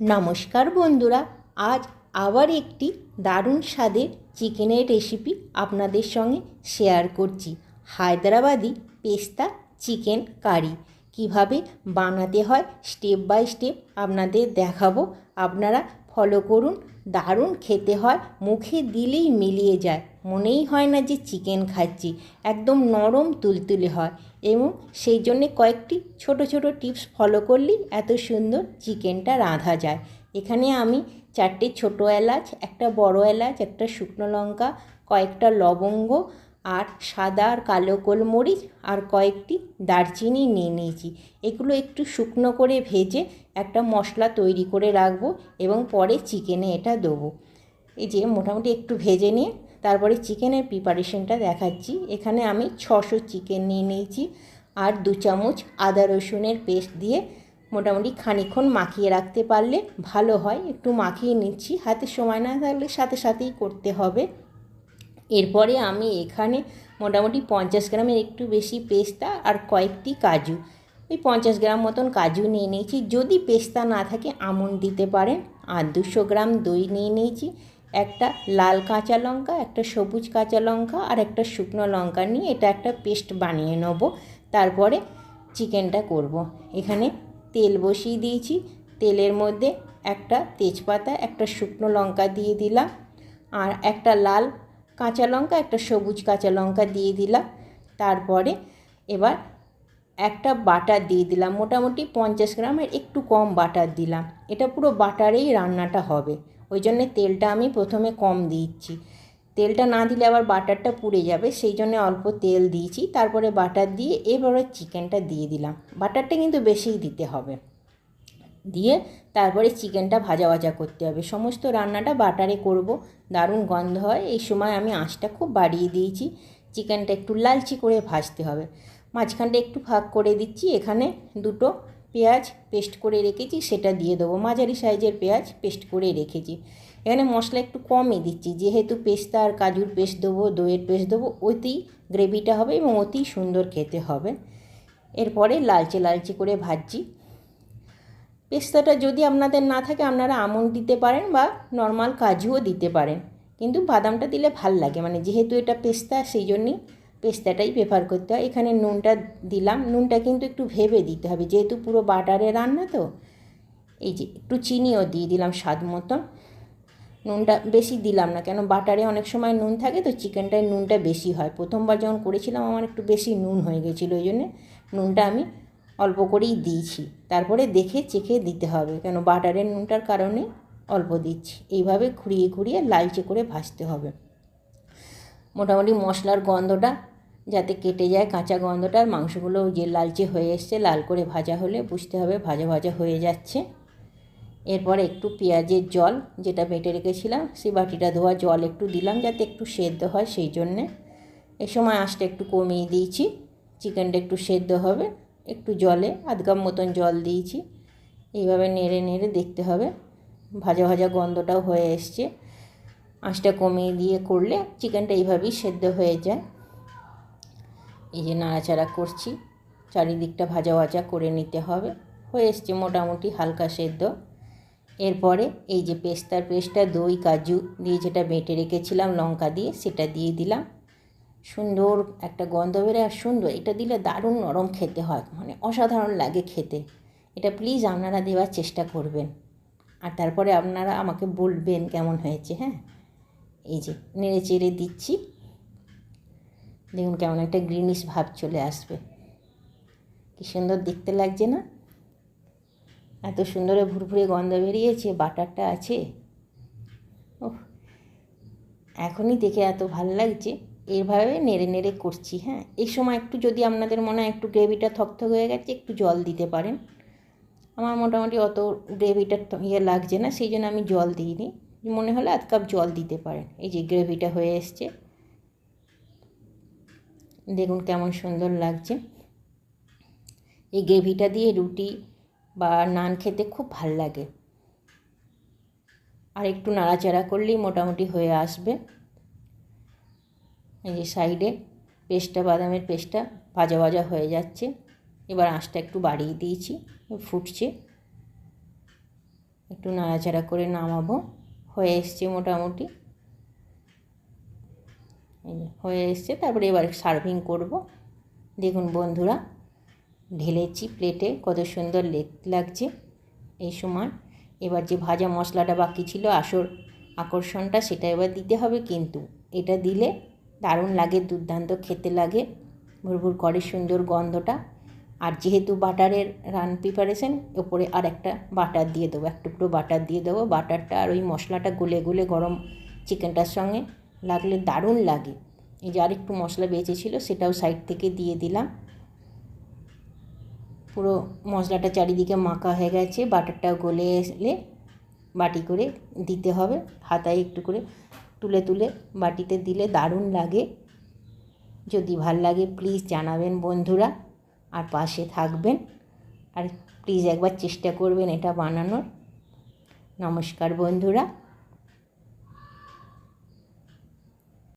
নমস্কার বন্ধুরা, আজ আবার একটি দারুণ স্বাদের চিকেনের রেসিপি আপনাদের সঙ্গে শেয়ার করছি। হায়দ্রাবাদি পেস্তা চিকেন কারি। কীভাবে বানাতে হয় স্টেপ বাই স্টেপ আপনাদের দেখাবো। আপনারা ফলো করুন, দারুণ খেতে হয়, মুখে দিলেই মিলিয়ে যায়। মনেই হয় না যে চিকেন খাচ্ছি, একদম নরম তুলতুলে হয়। এবং সেই জন্যে কয়েকটি ছোট ছোট টিপস ফলো করলেই এত সুন্দর চিকেনটা রাঁধা যায়। এখানে আমি চারটে ছোটো এলাচ, একটা বড় এলাচ, একটা শুকনো লঙ্কা, কয়েকটা লবঙ্গ আর সাদা আর কালো গোলমরিচ আর কয়েকটি দারচিনি নিয়ে নিয়েছি। এগুলো একটু শুকনো করে ভেজে একটা মশলা তৈরি করে রাখব এবং পরে চিকেনে এটা দেবো। এই যে মোটামুটি একটু ভেজে নিয়ে তারপরে চিকেনের প্রিপারেশনটা দেখাচ্ছি। এখানে আমি ছশো চিকেন নিয়ে নিয়েছি আর দু চামচ আদা রসুনের পেস্ট দিয়ে মোটামুটি খানিক্ষণ মাখিয়ে রাখতে পারলে ভালো হয়। একটু মাখিয়ে নিচ্ছি, হাতে সময় না থাকলে সাথে সাথেই করতে হবে। এরপরে আমি এখানে মোটামুটি পঞ্চাশ গ্রামের একটু বেশি পেস্তা আর কয়েকটি কাজু। ওই পঞ্চাশ গ্রাম মতন কাজু নিয়ে নিয়েছি। যদি পেস্তা না থাকে, আমন্ড দিতে পারেন। আর দুশো গ্রাম দই নিয়ে নিয়েছি। একটা লাল কাঁচা লঙ্কা, একটা সবুজ কাঁচা লঙ্কা আর একটা শুকনো লঙ্কা নিয়ে এটা একটা পেস্ট বানিয়ে নেব। তারপরে চিকেনটা করব। এখানে তেল বসিয়ে দিয়েছি। তেলের মধ্যে একটা তেজপাতা, একটা শুকনো লঙ্কা দিয়ে দিলাম। আর একটা লাল কাঁচা লঙ্কা, একটা সবুজ কাঁচা লঙ্কা দিয়ে দিলাম। তারপরে এবার একটা বাটার দিয়ে দিলাম। মোটামুটি পঞ্চাশ গ্রামের একটু কম বাটার দিলাম। এটা পুরো বাটারেই রান্নাটা হবে। ওই জন্যে তেলটা আমি প্রথমে কম দিচ্ছি। তেলটা না দিলে আবার বাটারটা পুড়ে যাবে সেই জন্য অল্প তেল দিয়েছি। তারপরে বাটার দিয়ে এবারে চিকেনটা দিয়ে দিলাম। বাটারটা কিন্তু বেশিই দিতে হবে। দিয়ে তারপরে চিকেনটা ভাজা ভাজা করতে হবে। সমস্ত রান্নাটা বাটারে করব। দারুণ গন্ধ হয়। এই সময় আমি আঁচটা খুব বাড়িয়ে দিয়েছি। চিকেনটা একটু লালচি করে ভাজতে হবে। মাঝখানটা একটু ফাঁক করে দিচ্ছি। এখানে দুটো পেঁয়াজ পেস্ট করে রেখেছি, সেটা দিয়ে দেবো। মাঝারি সাইজের পেঁয়াজ পেস্ট করে রেখেছি। এখানে মশলা একটু কমই দিচ্ছি, যেহেতু পেস্তা আর কাজুর পেস্ট দেবো, দইয়ের পেস্ট দেবো, অতি গ্রেভিটা হবে এবং অতি সুন্দর খেতে হবে। এরপরে লালচে লালচে করে ভাজছি। পেস্তাটা যদি আপনাদের না থাকে, আপনারা আমন্ড দিতে পারেন বা নর্মাল কাজুও দিতে পারেন। কিন্তু বাদামটা দিলে ভালো লাগে মানে যেহেতু এটা পেস্তা, সেই জন্যই পেস্তাটাই প্রেফার করতে হয়। এখানে নুনটা দিলাম। নুনটা কিন্তু একটু ভেবে দিতে হবে। যেহেতু পুরো বাটারে রান্না তো, এই যে একটু চিনিও দিয়ে দিলাম স্বাদ মতন নুনটা বেশি দিলাম না, কেন বাটারে অনেক সময় নুন থাকে তো চিকেনটায় নুনটা বেশি হয়। প্রথমবার যখন করেছিলাম, আমার একটু বেশি নুন হয়ে গেছিল ওই জন্যে নুনটা আমি অল্প করেই দিয়েছি। তারপরে দেখে চেখে দিতে হবে, কেন বাটারের নুনটার কারণে অল্প দিচ্ছি। এইভাবে ঘুরিয়ে ঘুরিয়ে লালচে করে ভাজতে হবে। মোটামুটি মশলার গন্ধটা যাতে কেটে যায় কাঁচা গন্ধটা আর মাংসগুলো যে লালচে হয়ে এসছে, লাল করে ভাজা হলে বুঝতে হবে ভাজা ভাজা হয়ে যাচ্ছে। এরপর একটু পেঁয়াজের জল যেটা বেটে রেখেছিলাম, সেই বাটিটা ধোয়া জল একটু দিলাম যাতে একটু সেদ্ধ হয় সেই জন্যে। এ সময় আঁচটা একটু কমিয়ে দিয়েছি, চিকেনটা একটু সেদ্ধ হবে, একটু জলে আধ কাপ মতন জল দিয়েছি। এইভাবে নেড়ে নেড়ে দেখতে হবে, ভাজা ভাজা গন্ধটাও হয়ে এসছে। আঁচটা কমিয়ে দিয়ে করলে চিকেনটা এইভাবেই সেদ্ধ হয়ে যায়। এই যে নাড়াচাড়া করছি, চারিদিকটা ভাজা ভাজা করে নিতে হবে। হয়ে এসছে মোটামুটি হালকা সেদ্ধ। এরপরে এই যে পেস্তার পেস্টটা, দই, কাজু দিয়ে যেটা বেটে রেখেছিলাম, লঙ্কা দিয়ে সেটা দিয়ে দিলাম। সুন্দর একটা গন্ধ বেরোয় আর সুন্দর, এটা দিলে দারুণ নরম খেতে হয় মানে অসাধারণ লাগে খেতে। এটা প্লিজ আপনারা দেওয়ার চেষ্টা করবেন। আর তারপরে আপনারা আমাকে বলবেন কেমন হয়েছে হ্যাঁ? এই যে নেড়ে চেড়ে দিচ্ছি। দেখুন কেমন একটা গ্রিনিশ ভাব চলে আসবে। কী সুন্দর দেখতে লাগছে না? এত সুন্দরে ভুরভুরে গন্ধ বেরিয়েছে, বাটারটা আছে। ও এখনই দেখে এত ভালো লাগছে। এইভাবে নেড়ে নেড়ে করছি হ্যাঁ? এই সময় একটু যদি আপনাদের মনে হয় একটু গ্রেভিটা থকথক হয়ে গেছে, একটু জল দিতে পারেন। আমার মোটামুটি অত গ্রেভিটা ইয়ে লাগছে না, সেই জন্য আমি জল দিইনি। মনে হলে আধ কাপ জল দিতে পারেন। এই যে গ্রেভিটা হয়ে এসছে। দেখুন কেমন সুন্দর লাগছে। এই গ্রেভিটা দিয়ে রুটি বা নান খেতে খুব ভালো লাগে। আর একটু নাড়াচাড়া করলেই মোটামুটি হয়ে আসবে। এই যে সাইডে পেস্টটা, বাদামের পেস্টটা ভাজা ভাজা হয়ে যাচ্ছে। এবার আঁচটা একটু বাড়িয়ে দিয়েছি, ফুটছে। একটু নাড়াচাড়া করে নামাবো। হয়ে এসছে মোটামুটি। হয়ে এসছে। তারপরে এবার সার্ভিং করব। দেখুন বন্ধুরা, ঢেলেছি প্লেটে কত সুন্দর লাগছে এই সময়। এবার যে ভাজা মশলাটা বাকি ছিল আসর আকর্ষণটা সেটা এবার দিতে হবে কিন্তু। এটা দিলে দারুণ লাগে, দুর্দান্ত খেতে লাগে, ভুরভুর করে সুন্দর গন্ধটা। আর যেহেতু বাটারের রান প্রিপারেশন ওপরে আর একটা বাটার দিয়ে দেবো, এক টুকরো বাটার দিয়ে দেবো। বাটারটা আর ওই মশলাটা গুলে গুলে গরম চিকেনটার সঙ্গে লাগলে দারুণ লাগে। এই যে আরেকটু মশলা বেঁচে ছিল, সেটাও সাইড থেকে দিয়ে দিলাম। পুরো মশলাটা চারিদিকে মাখা হয়ে গেছে, বাটারটাও গলে এলে বাটি করে দিতে হবে। হাতায় একটু করে তুলে তুলে বাটিতে দিলে দারুণ লাগে। যদি ভালো লাগে প্লিজ জানাবেন বন্ধুরা আর পাশে থাকবেন। আর প্লিজ একবার চেষ্টা করবেন এটা বানানোর। নমস্কার বন্ধুরা।